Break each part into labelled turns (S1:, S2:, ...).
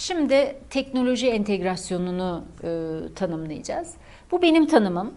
S1: Şimdi teknoloji entegrasyonunu e, tanımlayacağız. Bu benim tanımım.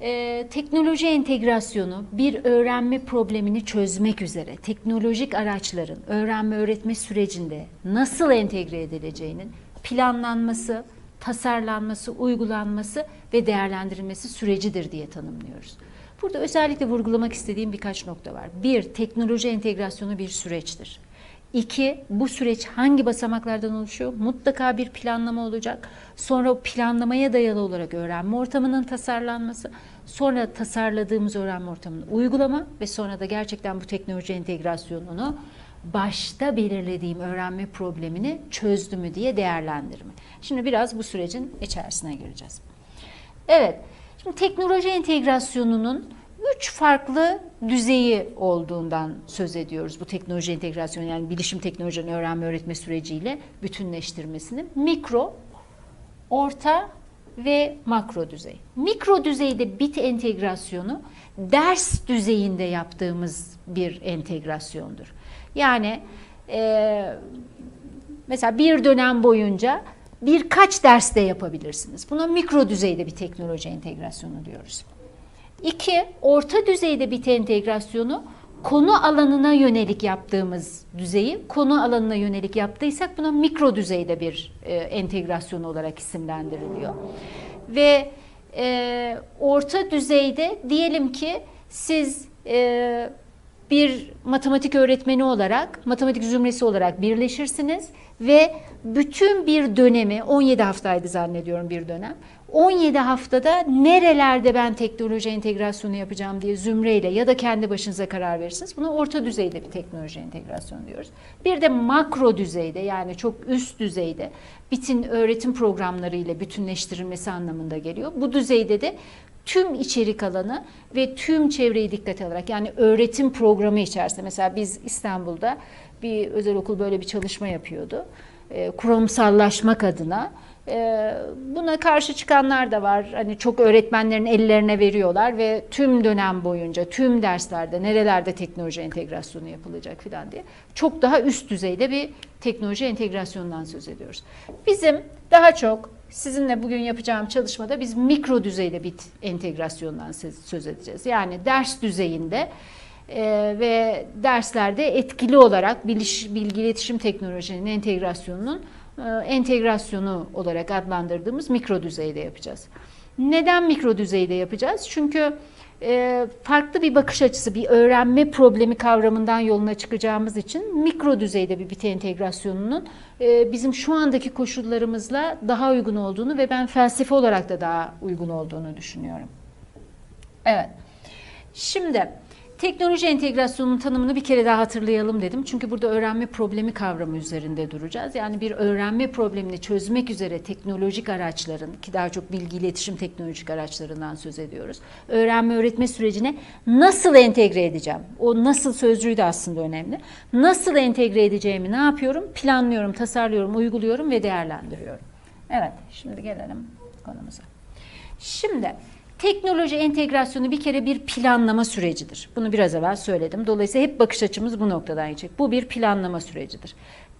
S1: E, teknoloji entegrasyonu bir öğrenme problemini çözmek üzere teknolojik araçların öğrenme öğretme sürecinde nasıl entegre edileceğinin planlanması, tasarlanması, uygulanması ve değerlendirilmesi sürecidir diye tanımlıyoruz. Burada özellikle vurgulamak istediğim birkaç nokta var. Bir, teknoloji entegrasyonu bir süreçtir. İki, bu süreç hangi basamaklardan oluşuyor? Mutlaka bir planlama olacak. Sonra o planlamaya dayalı olarak öğrenme ortamının tasarlanması, sonra tasarladığımız öğrenme ortamının uygulama ve sonra da gerçekten bu teknoloji entegrasyonunu başta belirlediğim öğrenme problemini çözdü mü diye değerlendirme. Şimdi biraz bu sürecin içerisine gireceğiz. Evet, şimdi teknoloji entegrasyonunun üç farklı düzeyi olduğundan söz ediyoruz. Bu teknoloji entegrasyonu yani bilişim teknolojinin öğrenme öğretme süreciyle bütünleştirmesini. Mikro, orta ve makro düzey. Mikro düzeyde bit entegrasyonu ders düzeyinde yaptığımız bir entegrasyondur. Yani e, mesela bir dönem boyunca birkaç derste yapabilirsiniz. Buna mikro düzeyde bir teknoloji entegrasyonu diyoruz. İki, orta düzeyde bit entegrasyonu konu alanına yönelik yaptığımız düzeyi konu alanına yönelik yaptıysak buna mikro düzeyde bir e, entegrasyon olarak isimlendiriliyor. Ve e, orta düzeyde diyelim ki siz e, bir matematik öğretmeni olarak, matematik zümresi olarak birleşirsiniz ve bütün bir dönemi, 17 haftaydı zannediyorum bir dönem, 17 haftada nerelerde ben teknoloji entegrasyonu yapacağım diye zümreyle ya da kendi başınıza karar verirsiniz. Buna orta düzeyde bir teknoloji entegrasyonu diyoruz. Bir de makro düzeyde yani çok üst düzeyde bitin öğretim programları ile bütünleştirilmesi anlamında geliyor. Bu düzeyde de tüm içerik alanı ve tüm çevreyi dikkate alarak yani öğretim programı içerisinde mesela biz İstanbul'da bir özel okul böyle bir çalışma yapıyordu. E, kurumsallaşmak adına e, buna karşı çıkanlar da var. Hani çok öğretmenlerin ellerine veriyorlar ve tüm dönem boyunca tüm derslerde nerelerde teknoloji entegrasyonu yapılacak filan diye çok daha üst düzeyde bir teknoloji entegrasyonundan söz ediyoruz. Bizim daha çok sizinle bugün yapacağım çalışmada biz mikro düzeyde bit entegrasyondan söz edeceğiz. Yani ders düzeyinde e, ve derslerde etkili olarak bilgi iletişim teknolojinin entegrasyonunun entegrasyonu olarak adlandırdığımız mikro düzeyde yapacağız. Neden mikro düzeyde yapacağız? Çünkü e, farklı bir bakış açısı, bir öğrenme problemi kavramından yoluna çıkacağımız için mikro düzeyde bir bit entegrasyonunun e, bizim şu andaki koşullarımızla daha uygun olduğunu ve ben felsefe olarak da daha uygun olduğunu düşünüyorum. Evet. Şimdi teknoloji entegrasyonunun tanımını bir kere daha hatırlayalım dedim. Çünkü burada öğrenme problemi kavramı üzerinde duracağız. Yani bir öğrenme problemini çözmek üzere teknolojik araçların ki daha çok bilgi iletişim teknolojik araçlarından söz ediyoruz. Öğrenme öğretme sürecine nasıl entegre edeceğim? O nasıl sözcüğü de aslında önemli. Nasıl entegre edeceğimi ne yapıyorum? Planlıyorum, tasarlıyorum, uyguluyorum ve değerlendiriyorum. Evet, şimdi gelelim konumuza. Şimdi Teknoloji entegrasyonu bir kere bir planlama sürecidir. Bunu biraz evvel söyledim. Dolayısıyla hep bakış açımız bu noktadan geçecek. Bu bir planlama sürecidir.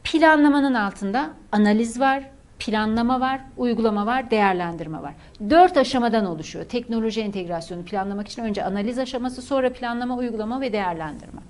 S1: Planlamanın altında analiz var, planlama var, uygulama var, değerlendirme var. Dört aşamadan oluşuyor. Teknoloji entegrasyonu planlamak için önce analiz aşaması, sonra planlama, uygulama ve değerlendirme.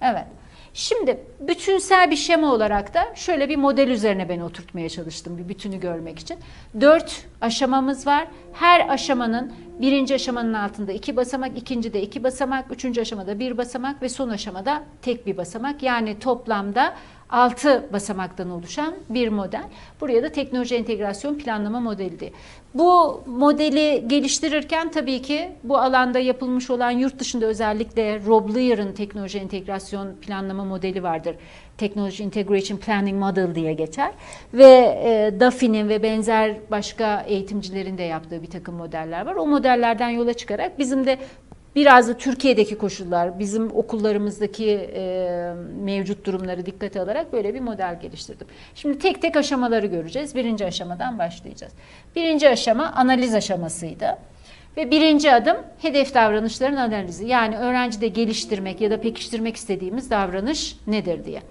S1: Evet. Şimdi bütünsel bir şema olarak da şöyle bir model üzerine ben oturtmaya çalıştım bir bütünü görmek için. Dört aşamamız var. Her aşamanın birinci aşamanın altında iki basamak, ikinci de iki basamak, üçüncü aşamada bir basamak ve son aşamada tek bir basamak. Yani toplamda 6 basamaktan oluşan bir model. Buraya da teknoloji entegrasyon planlama modeli diye. Bu modeli geliştirirken tabii ki bu alanda yapılmış olan yurt dışında özellikle Rob teknoloji entegrasyon planlama modeli vardır. Technology Integration Planning Model diye geçer. Ve e, Duffy'nin ve benzer başka eğitimcilerin de yaptığı bir takım modeller var. O modellerden yola çıkarak bizim de Biraz da Türkiye'deki koşullar, bizim okullarımızdaki e, mevcut durumları dikkate alarak böyle bir model geliştirdim. Şimdi tek tek aşamaları göreceğiz. Birinci aşamadan başlayacağız. Birinci aşama analiz aşamasıydı. Ve birinci adım hedef davranışların analizi. Yani öğrencide geliştirmek ya da pekiştirmek istediğimiz davranış nedir diye.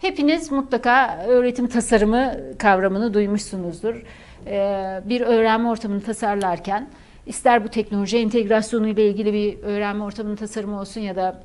S1: Hepiniz mutlaka öğretim tasarımı kavramını duymuşsunuzdur. Ee, bir öğrenme ortamını tasarlarken ister bu teknoloji entegrasyonu ile ilgili bir öğrenme ortamının tasarımı olsun ya da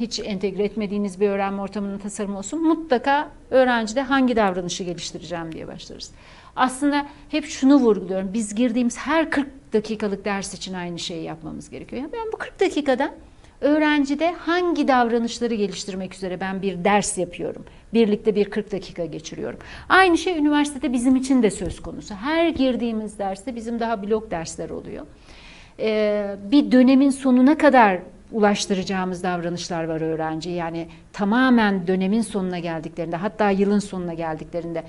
S1: hiç entegre etmediğiniz bir öğrenme ortamının tasarımı olsun mutlaka öğrencide hangi davranışı geliştireceğim diye başlarız. Aslında hep şunu vurguluyorum. Biz girdiğimiz her 40 dakikalık ders için aynı şeyi yapmamız gerekiyor. Yani ben bu 40 dakikada öğrencide hangi davranışları geliştirmek üzere ben bir ders yapıyorum. Birlikte bir 40 dakika geçiriyorum. Aynı şey üniversitede bizim için de söz konusu. Her girdiğimiz derste bizim daha blok dersler oluyor. Ee, bir dönemin sonuna kadar ulaştıracağımız davranışlar var öğrenci. Yani tamamen dönemin sonuna geldiklerinde hatta yılın sonuna geldiklerinde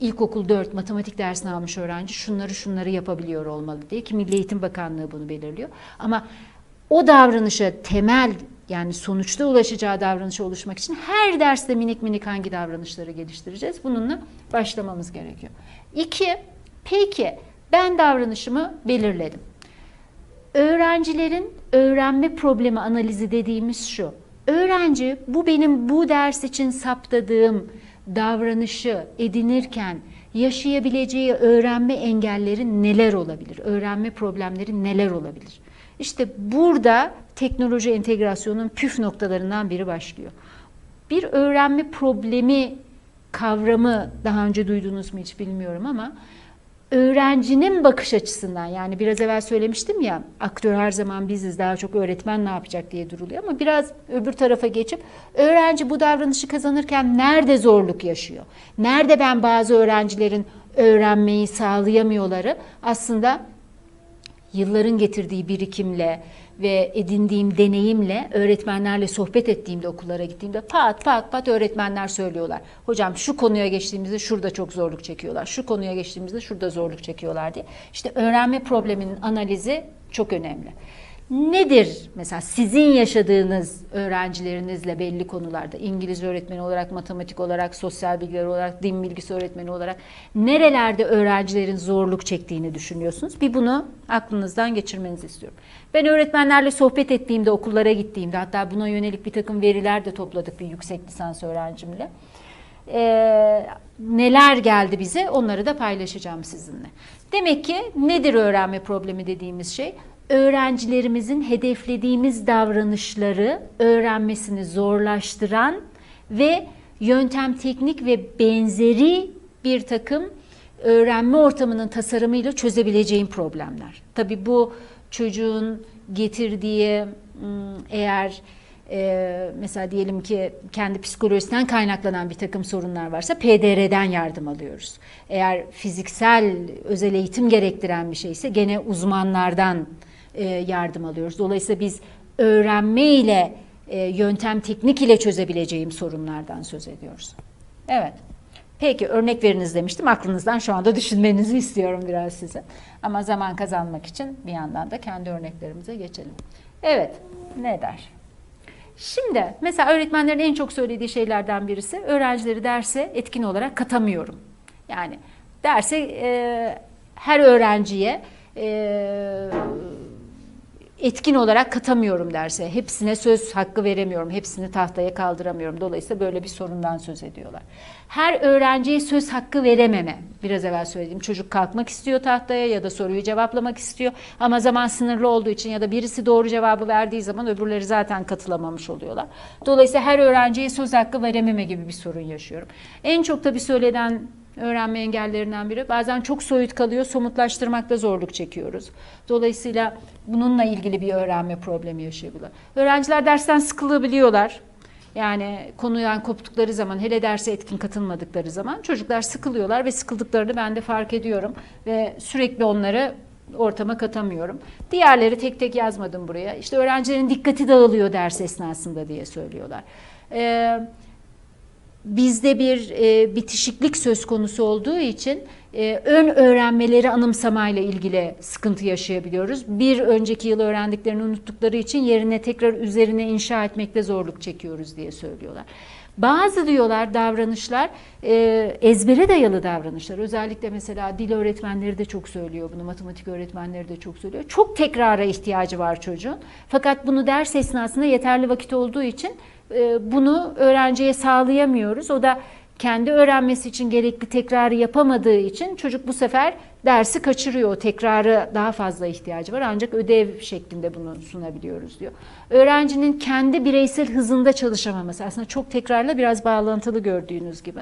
S1: ilkokul 4 matematik dersini almış öğrenci şunları şunları yapabiliyor olmalı diye ki Milli Eğitim Bakanlığı bunu belirliyor. Ama o davranışa temel yani sonuçta ulaşacağı davranışa oluşmak için her derste minik minik hangi davranışları geliştireceğiz? Bununla başlamamız gerekiyor. İki, peki ben davranışımı belirledim. Öğrencilerin öğrenme problemi analizi dediğimiz şu. Öğrenci bu benim bu ders için saptadığım davranışı edinirken yaşayabileceği öğrenme engelleri neler olabilir? Öğrenme problemleri neler olabilir? İşte burada teknoloji entegrasyonun püf noktalarından biri başlıyor. Bir öğrenme problemi kavramı daha önce duydunuz mu hiç bilmiyorum ama öğrencinin bakış açısından yani biraz evvel söylemiştim ya aktör her zaman biziz daha çok öğretmen ne yapacak diye duruluyor ama biraz öbür tarafa geçip öğrenci bu davranışı kazanırken nerede zorluk yaşıyor? Nerede ben bazı öğrencilerin öğrenmeyi sağlayamıyorları aslında yılların getirdiği birikimle ve edindiğim deneyimle öğretmenlerle sohbet ettiğimde okullara gittiğimde pat pat pat öğretmenler söylüyorlar. Hocam şu konuya geçtiğimizde şurada çok zorluk çekiyorlar. Şu konuya geçtiğimizde şurada zorluk çekiyorlar diye. İşte öğrenme probleminin analizi çok önemli. Nedir mesela sizin yaşadığınız öğrencilerinizle belli konularda İngiliz öğretmeni olarak, matematik olarak, sosyal bilgiler olarak, din bilgisi öğretmeni olarak nerelerde öğrencilerin zorluk çektiğini düşünüyorsunuz? Bir bunu aklınızdan geçirmenizi istiyorum. Ben öğretmenlerle sohbet ettiğimde, okullara gittiğimde hatta buna yönelik bir takım veriler de topladık bir yüksek lisans öğrencimle. Ee, neler geldi bize onları da paylaşacağım sizinle. Demek ki nedir öğrenme problemi dediğimiz şey? Öğrencilerimizin hedeflediğimiz davranışları öğrenmesini zorlaştıran ve yöntem teknik ve benzeri bir takım öğrenme ortamının tasarımıyla çözebileceğim problemler. Tabii bu çocuğun getirdiği eğer e, mesela diyelim ki kendi psikolojisinden kaynaklanan bir takım sorunlar varsa PDR'den yardım alıyoruz. Eğer fiziksel özel eğitim gerektiren bir şeyse gene uzmanlardan yardım alıyoruz. Dolayısıyla biz öğrenme ile e, yöntem teknik ile çözebileceğim sorunlardan söz ediyoruz. Evet. Peki örnek veriniz demiştim. Aklınızdan şu anda düşünmenizi istiyorum biraz size. Ama zaman kazanmak için bir yandan da kendi örneklerimize geçelim. Evet. Ne der? Şimdi mesela öğretmenlerin en çok söylediği şeylerden birisi öğrencileri derse etkin olarak katamıyorum. Yani derse e, her öğrenciye e, etkin olarak katamıyorum derse. Hepsine söz hakkı veremiyorum. Hepsini tahtaya kaldıramıyorum. Dolayısıyla böyle bir sorundan söz ediyorlar. Her öğrenciye söz hakkı verememe. Biraz evvel söylediğim çocuk kalkmak istiyor tahtaya ya da soruyu cevaplamak istiyor. Ama zaman sınırlı olduğu için ya da birisi doğru cevabı verdiği zaman öbürleri zaten katılamamış oluyorlar. Dolayısıyla her öğrenciye söz hakkı verememe gibi bir sorun yaşıyorum. En çok tabii söylenen öğrenme engellerinden biri. Bazen çok soyut kalıyor, somutlaştırmakta zorluk çekiyoruz. Dolayısıyla bununla ilgili bir öğrenme problemi yaşayabiliyorlar. Öğrenciler dersten sıkılabiliyorlar. Yani konudan koptukları zaman, hele derse etkin katılmadıkları zaman çocuklar sıkılıyorlar ve sıkıldıklarını ben de fark ediyorum. Ve sürekli onları ortama katamıyorum. Diğerleri tek tek yazmadım buraya. İşte öğrencilerin dikkati dağılıyor ders esnasında diye söylüyorlar. Ee, bizde bir e, bitişiklik söz konusu olduğu için e, ön öğrenmeleri anımsamayla ilgili sıkıntı yaşayabiliyoruz. Bir önceki yıl öğrendiklerini unuttukları için yerine tekrar üzerine inşa etmekte zorluk çekiyoruz diye söylüyorlar. Bazı diyorlar davranışlar e, ezbere dayalı davranışlar. Özellikle mesela dil öğretmenleri de çok söylüyor bunu, matematik öğretmenleri de çok söylüyor. Çok tekrara ihtiyacı var çocuğun. Fakat bunu ders esnasında yeterli vakit olduğu için bunu öğrenciye sağlayamıyoruz. O da kendi öğrenmesi için gerekli tekrarı yapamadığı için çocuk bu sefer dersi kaçırıyor. O tekrarı daha fazla ihtiyacı var ancak ödev şeklinde bunu sunabiliyoruz diyor. Öğrencinin kendi bireysel hızında çalışamaması aslında çok tekrarla biraz bağlantılı gördüğünüz gibi.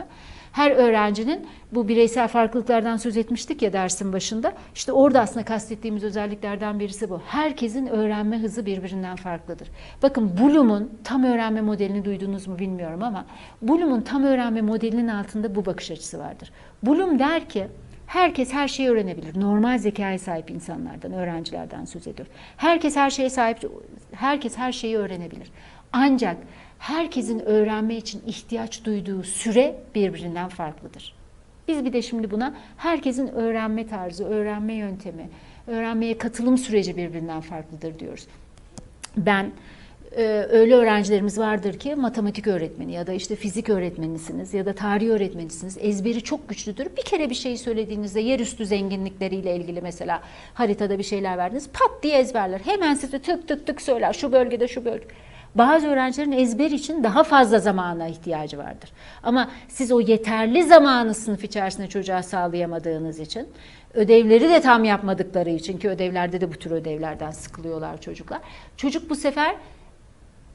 S1: Her öğrencinin bu bireysel farklılıklardan söz etmiştik ya dersin başında. İşte orada aslında kastettiğimiz özelliklerden birisi bu. Herkesin öğrenme hızı birbirinden farklıdır. Bakın Bloom'un tam öğrenme modelini duydunuz mu bilmiyorum ama Bloom'un tam öğrenme modelinin altında bu bakış açısı vardır. Bloom der ki Herkes her şeyi öğrenebilir. Normal zekaya sahip insanlardan, öğrencilerden söz ediyor. Herkes her şeye sahip, herkes her şeyi öğrenebilir. Ancak herkesin öğrenme için ihtiyaç duyduğu süre birbirinden farklıdır. Biz bir de şimdi buna herkesin öğrenme tarzı, öğrenme yöntemi, öğrenmeye katılım süreci birbirinden farklıdır diyoruz. Ben e, öyle öğrencilerimiz vardır ki matematik öğretmeni ya da işte fizik öğretmenisiniz ya da tarih öğretmenisiniz. Ezberi çok güçlüdür. Bir kere bir şeyi söylediğinizde yerüstü zenginlikleriyle ilgili mesela haritada bir şeyler verdiniz pat diye ezberler. Hemen size tık tık tık söyler şu bölgede şu bölge. Bazı öğrencilerin ezber için daha fazla zamana ihtiyacı vardır. Ama siz o yeterli zamanı sınıf içerisinde çocuğa sağlayamadığınız için, ödevleri de tam yapmadıkları için ki ödevlerde de bu tür ödevlerden sıkılıyorlar çocuklar. Çocuk bu sefer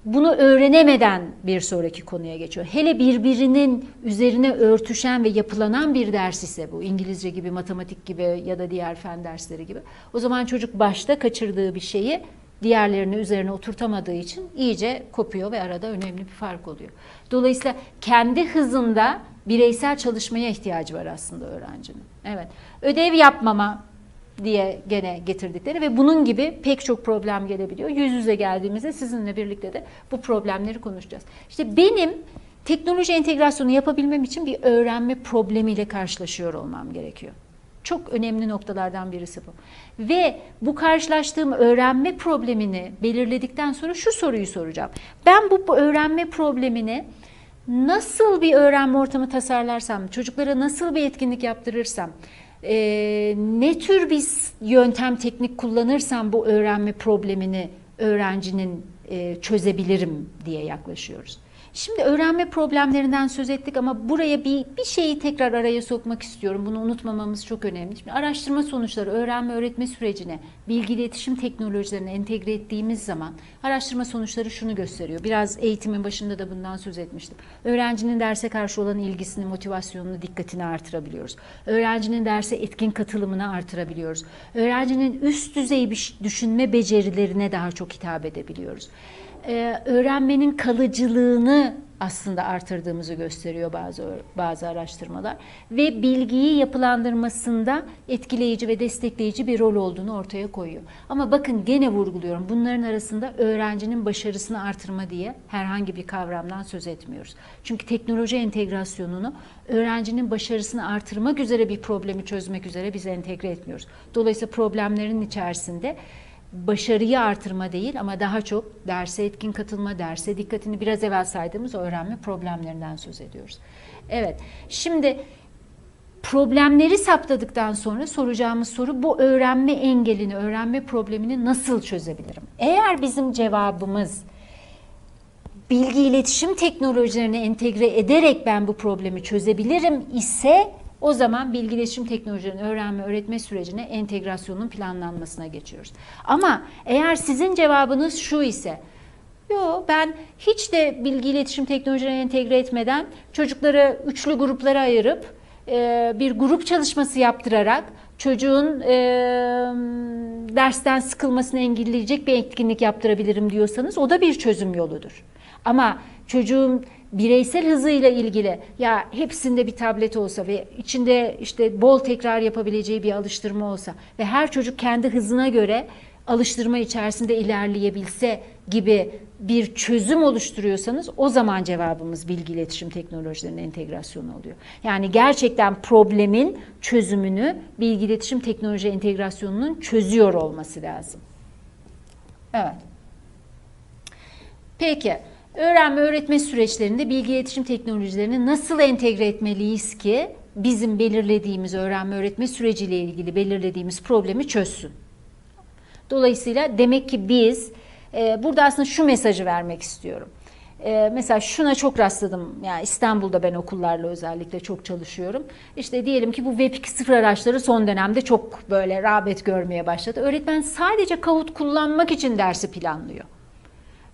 S1: bunu öğrenemeden bir sonraki konuya geçiyor. Hele birbirinin üzerine örtüşen ve yapılanan bir ders ise bu İngilizce gibi, matematik gibi ya da diğer fen dersleri gibi. O zaman çocuk başta kaçırdığı bir şeyi diğerlerini üzerine oturtamadığı için iyice kopuyor ve arada önemli bir fark oluyor. Dolayısıyla kendi hızında bireysel çalışmaya ihtiyacı var aslında öğrencinin. Evet. Ödev yapmama diye gene getirdikleri ve bunun gibi pek çok problem gelebiliyor. Yüz yüze geldiğimizde sizinle birlikte de bu problemleri konuşacağız. İşte benim teknoloji entegrasyonu yapabilmem için bir öğrenme problemiyle karşılaşıyor olmam gerekiyor. Çok önemli noktalardan birisi bu. Ve bu karşılaştığım öğrenme problemini belirledikten sonra şu soruyu soracağım. Ben bu, öğrenme problemini nasıl bir öğrenme ortamı tasarlarsam, çocuklara nasıl bir etkinlik yaptırırsam, e, ne tür bir yöntem, teknik kullanırsam bu öğrenme problemini öğrencinin e, çözebilirim diye yaklaşıyoruz. Şimdi öğrenme problemlerinden söz ettik ama buraya bir, bir şeyi tekrar araya sokmak istiyorum. Bunu unutmamamız çok önemli. Şimdi araştırma sonuçları öğrenme öğretme sürecine bilgi iletişim teknolojilerini entegre ettiğimiz zaman araştırma sonuçları şunu gösteriyor. Biraz eğitimin başında da bundan söz etmiştim. Öğrencinin derse karşı olan ilgisini, motivasyonunu, dikkatini artırabiliyoruz. Öğrencinin derse etkin katılımını artırabiliyoruz. Öğrencinin üst düzey bir düşünme becerilerine daha çok hitap edebiliyoruz e, öğrenmenin kalıcılığını aslında artırdığımızı gösteriyor bazı bazı araştırmalar ve bilgiyi yapılandırmasında etkileyici ve destekleyici bir rol olduğunu ortaya koyuyor. Ama bakın gene vurguluyorum bunların arasında öğrencinin başarısını artırma diye herhangi bir kavramdan söz etmiyoruz. Çünkü teknoloji entegrasyonunu öğrencinin başarısını artırmak üzere bir problemi çözmek üzere biz entegre etmiyoruz. Dolayısıyla problemlerin içerisinde başarıyı artırma değil ama daha çok derse etkin katılma, derse dikkatini biraz evvel saydığımız öğrenme problemlerinden söz ediyoruz. Evet, şimdi problemleri saptadıktan sonra soracağımız soru bu öğrenme engelini, öğrenme problemini nasıl çözebilirim? Eğer bizim cevabımız bilgi iletişim teknolojilerini entegre ederek ben bu problemi çözebilirim ise o zaman bilgi iletişim teknolojilerinin öğrenme öğretme sürecine entegrasyonun planlanmasına geçiyoruz. Ama eğer sizin cevabınız şu ise Yo ben hiç de bilgi iletişim teknolojilerini entegre etmeden çocukları üçlü gruplara ayırıp e, bir grup çalışması yaptırarak çocuğun e, dersten sıkılmasını engelleyecek bir etkinlik yaptırabilirim diyorsanız o da bir çözüm yoludur. Ama çocuğun bireysel hızıyla ilgili ya hepsinde bir tablet olsa ve içinde işte bol tekrar yapabileceği bir alıştırma olsa ve her çocuk kendi hızına göre alıştırma içerisinde ilerleyebilse gibi bir çözüm oluşturuyorsanız o zaman cevabımız bilgi iletişim teknolojilerinin entegrasyonu oluyor. Yani gerçekten problemin çözümünü bilgi iletişim teknoloji entegrasyonunun çözüyor olması lazım. Evet. Peki. Öğrenme öğretme süreçlerinde bilgi iletişim teknolojilerini nasıl entegre etmeliyiz ki bizim belirlediğimiz öğrenme öğretme süreciyle ilgili belirlediğimiz problemi çözsün. Dolayısıyla demek ki biz e, burada aslında şu mesajı vermek istiyorum. Ee, mesela şuna çok rastladım. Yani İstanbul'da ben okullarla özellikle çok çalışıyorum. İşte diyelim ki bu Web 2.0 araçları son dönemde çok böyle rağbet görmeye başladı. Öğretmen sadece Kahoot kullanmak için dersi planlıyor.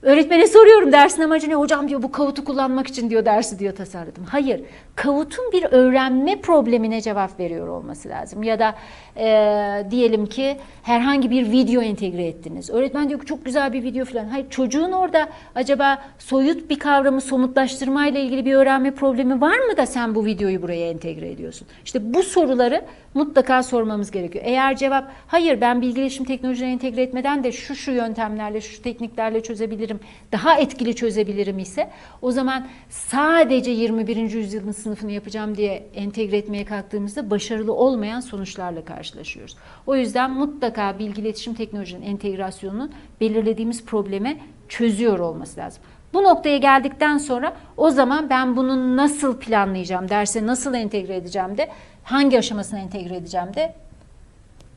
S1: Öğretmene soruyorum dersin amacı ne? Hocam diyor bu Kahoot'u kullanmak için diyor dersi diyor tasarladım. Hayır. Kahoot'un bir öğrenme problemine cevap veriyor olması lazım. Ya da e, diyelim ki herhangi bir video entegre ettiniz. Öğretmen diyor ki çok güzel bir video falan. Hayır çocuğun orada acaba soyut bir kavramı somutlaştırmayla ilgili bir öğrenme problemi var mı da sen bu videoyu buraya entegre ediyorsun? İşte bu soruları mutlaka sormamız gerekiyor. Eğer cevap hayır ben bilgileşim teknolojilerini entegre etmeden de şu şu yöntemlerle şu tekniklerle çözebilirim daha etkili çözebilirim ise o zaman sadece 21. yüzyılın sınıfını yapacağım diye entegre etmeye kalktığımızda başarılı olmayan sonuçlarla karşılaşıyoruz. O yüzden mutlaka bilgi iletişim teknolojinin entegrasyonunun belirlediğimiz probleme çözüyor olması lazım. Bu noktaya geldikten sonra o zaman ben bunu nasıl planlayacağım, derse nasıl entegre edeceğim de hangi aşamasına entegre edeceğim de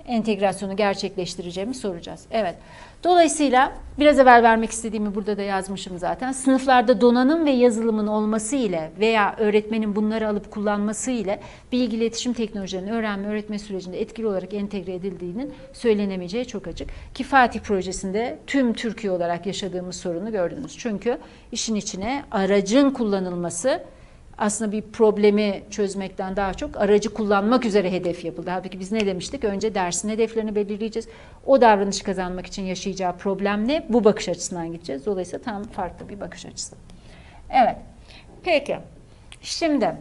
S1: entegrasyonu gerçekleştireceğimi soracağız. Evet. Dolayısıyla biraz evvel vermek istediğimi burada da yazmışım zaten. Sınıflarda donanım ve yazılımın olması ile veya öğretmenin bunları alıp kullanması ile bilgi iletişim teknolojilerinin öğrenme öğretme sürecinde etkili olarak entegre edildiğinin söylenemeyeceği çok açık. Ki Fatih projesinde tüm Türkiye olarak yaşadığımız sorunu gördünüz. Çünkü işin içine aracın kullanılması aslında bir problemi çözmekten daha çok aracı kullanmak üzere hedef yapıldı. Halbuki biz ne demiştik? Önce dersin hedeflerini belirleyeceğiz. O davranışı kazanmak için yaşayacağı problem ne? Bu bakış açısından gideceğiz. Dolayısıyla tam farklı bir bakış açısı. Evet. Peki. Şimdi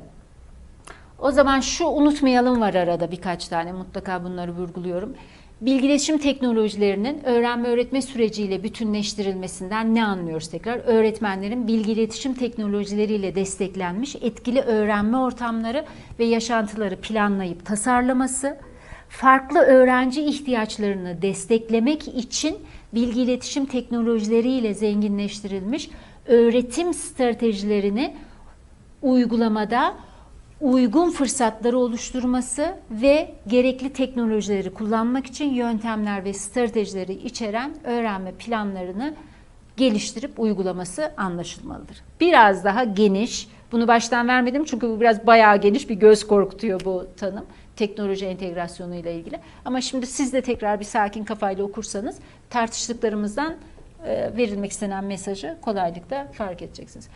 S1: o zaman şu unutmayalım var arada birkaç tane mutlaka bunları vurguluyorum. Bilgileşim teknolojilerinin öğrenme öğretme süreciyle bütünleştirilmesinden ne anlıyoruz tekrar? Öğretmenlerin bilgi iletişim teknolojileriyle desteklenmiş etkili öğrenme ortamları ve yaşantıları planlayıp tasarlaması, farklı öğrenci ihtiyaçlarını desteklemek için bilgi iletişim teknolojileriyle zenginleştirilmiş öğretim stratejilerini uygulamada uygun fırsatları oluşturması ve gerekli teknolojileri kullanmak için yöntemler ve stratejileri içeren öğrenme planlarını geliştirip uygulaması anlaşılmalıdır. Biraz daha geniş, bunu baştan vermedim çünkü bu biraz bayağı geniş bir göz korkutuyor bu tanım teknoloji entegrasyonu ile ilgili. Ama şimdi siz de tekrar bir sakin kafayla okursanız tartıştıklarımızdan e, verilmek istenen mesajı kolaylıkla fark edeceksiniz.